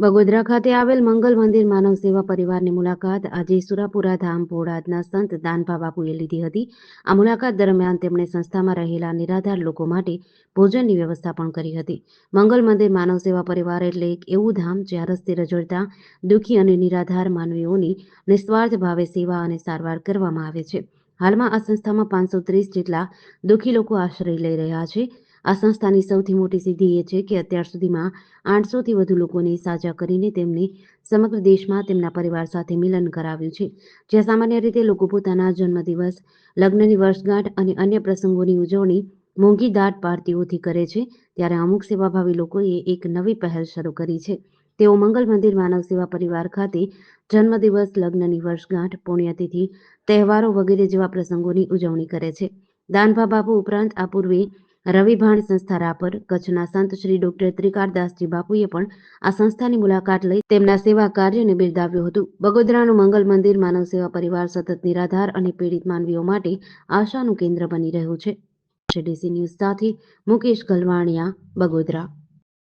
બગોદરા ખાતે આવેલ મંગલ મંદિર માનવ સેવા પરિવારની મુલાકાત. આજે સુરાપુરા ધામ ભોળાદના સંત દાનભા બાપુએ લીધી હતી. આ મુલાકાત દરમિયાન તેમણે સંસ્થામાં રહેલા નિરાધાર લોકો માટે ભોજનની વ્યવસ્થા પણ કરી હતી. મંગલ મંદિર માનવ સેવા પરિવાર એટલે એક એવું ધામ જ્યાં રસ્તે રજળતા દુઃખી અને નિરાધાર માનવીઓની નિસ્વાર્થ ભાવે સેવા અને સારવાર કરવામાં આવે છે. હાલમાં આ સંસ્થામાં પાંચસો ત્રીસ જેટલા દુઃખી લોકો આશ્રય લઈ રહ્યા છે. આ સંસ્થાની સૌથી મોટી સિદ્ધિ એ છે કે અત્યાર સુધીમાં આઠસોથી વધુ લોકોને સાજા કરીને તેમને સમગ્ર દેશમાં તેમના પરિવાર સાથે મિલન કરાવ્યું છે. જ્યાં સામાન્ય રીતે લોકો પોતાના જન્મદિવસ, લગ્નની વર્ષગાંઠ અને અન્ય પ્રસંગોની ઉજવણી મોંઘી દાટ પાર્ટીઓથી કરે છે, ત્યારે અમુક સેવાભાવી લોકોએ એક નવી પહેલ શરૂ કરી છે. તેઓ મંગલ મંદિર માનવ સેવા પરિવાર ખાતે જન્મદિવસ, લગ્નની વર્ષગાંઠ, પુણ્યતિથિ, તહેવારો વગેરે જેવા પ્રસંગોની ઉજવણી કરે છે. દાનભા બાપુ ઉપરાંત આ પૂર્વે રવિભાણ સંસ્થા રાપર, કચ્છના સંત શ્રી ડોક્ટર ત્રિકારદાસજી બાપુએ પણ આ સંસ્થાની મુલાકાત લઈ તેમના સેવા કાર્યને બિરદાવ્યું હતું. બગોદરાનું મંગલ મંદિર માનવ સેવા પરિવાર સતત નિરાધાર અને પીડિત માનવીઓ માટે આશાનું કેન્દ્ર બની રહ્યું છે. ડીસી ન્યૂઝ સાથે મુકેશ ગલવાણિયા, બગોદરા.